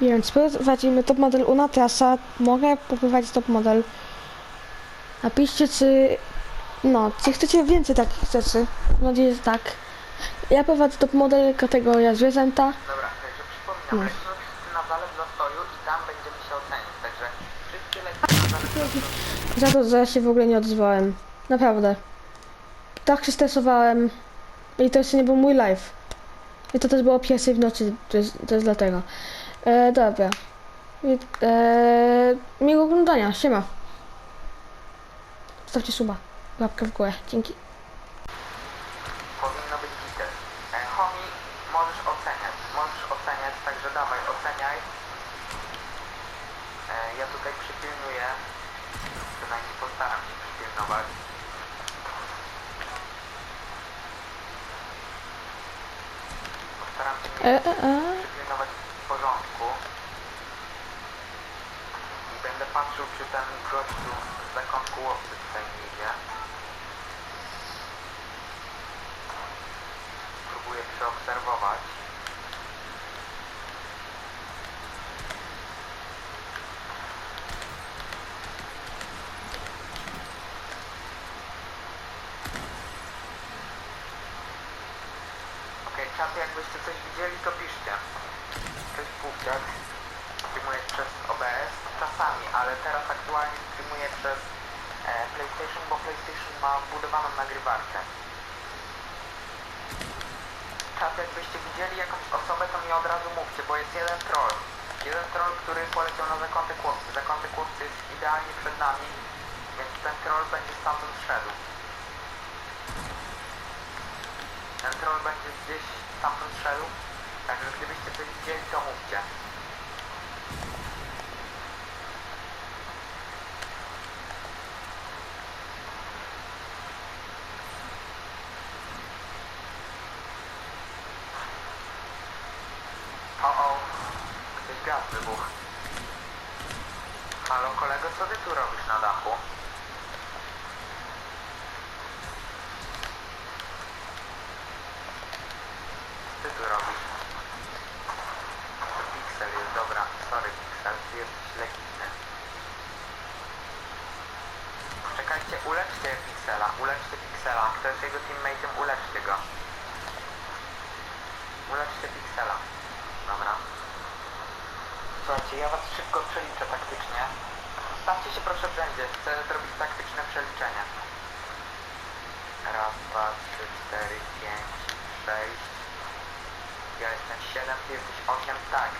Więc prowadzimy top model Una Trasa. Mogę poprowadzić top model. Napiszcie, czy... No, czy chcecie więcej takich rzeczy. Mam nadzieję, że tak. Ja prowadzę top model kategoria zwierzęta. Dobra, także przypominam, No. lecimy wszyscy na zalew zastoju i tam będziemy się ocenić. Także wszyscy lecimy na zalew zastoju. Za to, że ja się w ogóle nie odzywałem. Naprawdę. Tak się stresowałem. I to jeszcze nie był mój live. I to też było pierwszej w nocy, to jest, to jest dlatego. E, dobra. I, e, miłego oglądania, siema. Stawcie suba, łapkę w górę, dzięki. Powinno być gites. E, Homi, możesz oceniać. Możesz oceniać, także dawaj, oceniaj. E, ja tutaj przypilnuję. Przynajmniej postaram się przypilnować. Postaram się E, e, e. przypilnować w porządku. I będę patrzył, czy ten gościu z zakątku łowcy tutaj idzie. Próbuję przeobserwować. Okej, czat jakbyście coś widzieli, to piszcie. Aktualnie streamuję przez e, PlayStation, bo PlayStation ma wbudowaną nagrywarkę. Czat jakbyście widzieli jakąś osobę, to mi od razu mówcie, bo jest jeden troll. Jeden troll, który poleciał na zakątek chłopcy. Zakątek chłopcy jest idealnie przed nami, więc ten troll będzie stamtąd szedł. Ten troll będzie gdzieś stamtąd szedł, także gdybyście coś widzieli, to mówcie. Gaz wybuchł. Halo kolego, co ty tu robisz na dachu? Ty tu robisz? Pixel jest, dobra. Sorry Pixel, ty jesteś legitny. Czekajcie, uleczcie Pixela, uleczcie Pixela. Kto jest jego teammate'em. Uleczcie Pixela. Dobra. Słuchajcie, ja was szybko przeliczę taktycznie. Stawcie się proszę w rzędzie, chcę zrobić taktyczne przeliczenie. Raz, dwa, trzy, cztery, pięć, sześć. Ja jestem siedem, ty jesteś osiem, tak.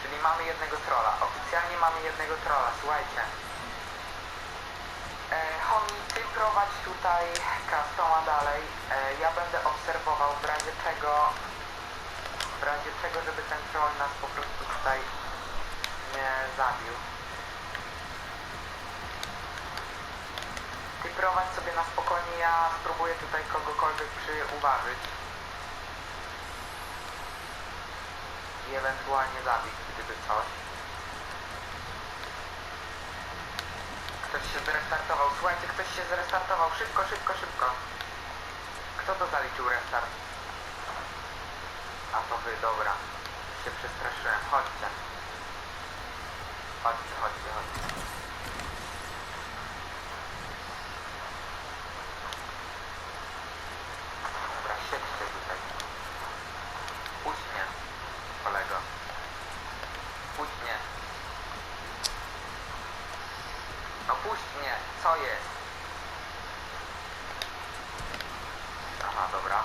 Czyli mamy jednego trolla. Oficjalnie mamy jednego trolla, słuchajcie. E, Homi, ty prowadź tutaj customa dalej. E, ja będę obserwował w razie czego w razie czego, żeby ten troll nas po prostu tutaj zabił. Ty prowadź sobie na spokojnie, ja spróbuję tutaj kogokolwiek przyuważyć. I ewentualnie zabić, gdyby coś. Ktoś się zrestartował. Słuchajcie, ktoś się zrestartował. Szybko, szybko, szybko. Kto to zaliczył restart? A to wy, dobra. Się przestraszyłem. Chodźcie. Chodźcie, chodźcie, chodźcie. Dobra, siedźcie tutaj. Puść kolego. Puść. No puść co jest? Aha, dobra.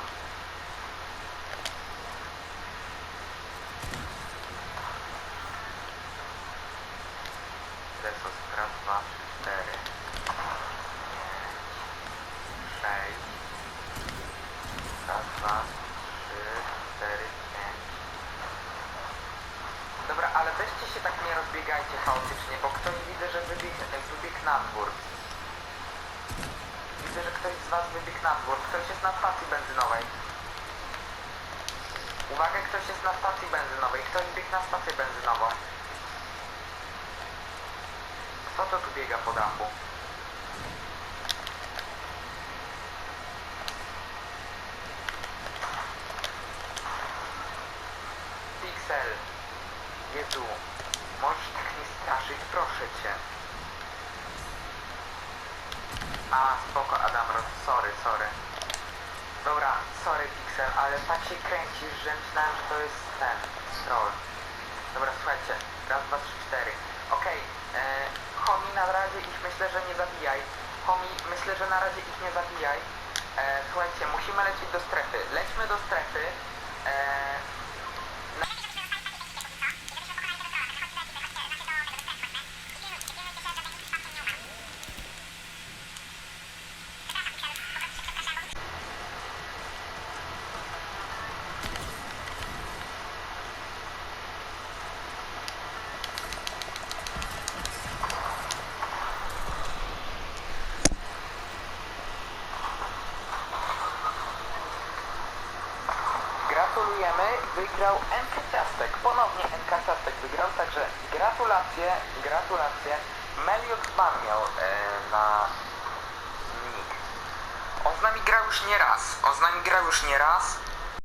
Desos, raz, dwa, cztery, sześć, raz, dwa, trzy, cztery, pięć. Dobra, ale weźcie się tak nie rozbiegajcie chaotycznie, bo ktoś widzę, że wybiegł, wybiegł na dwór. Widzę, że ktoś z was wybiegł na dwór. Ktoś jest na stacji benzynowej. Uwaga, ktoś jest na stacji benzynowej. Ktoś biegł na stację benzynową. Kto to tu biega po dachu? Pixel. Jezu, możesz tak nie straszyć, proszę cię. A, spoko, Adamrod, sorry, sorry. Dobra, sorry Pixel, ale tak się kręcisz, że myślałem, że to jest ten, troll. Dobra, słuchajcie, raz, dwa, trzy, cztery. Okej, e, Homi, na razie ich myślę, że nie zabijaj. Homi, myślę, że na razie ich nie zabijaj. E, słuchajcie, musimy lecieć do strefy. Lećmy do strefy. E, wygrał NK Ciastek. Ponownie NK Ciastek wygrał, także gratulacje, gratulacje. Meliot Ban miał e, na nick. On z nami grał już nie raz. On z nami grał już nie raz.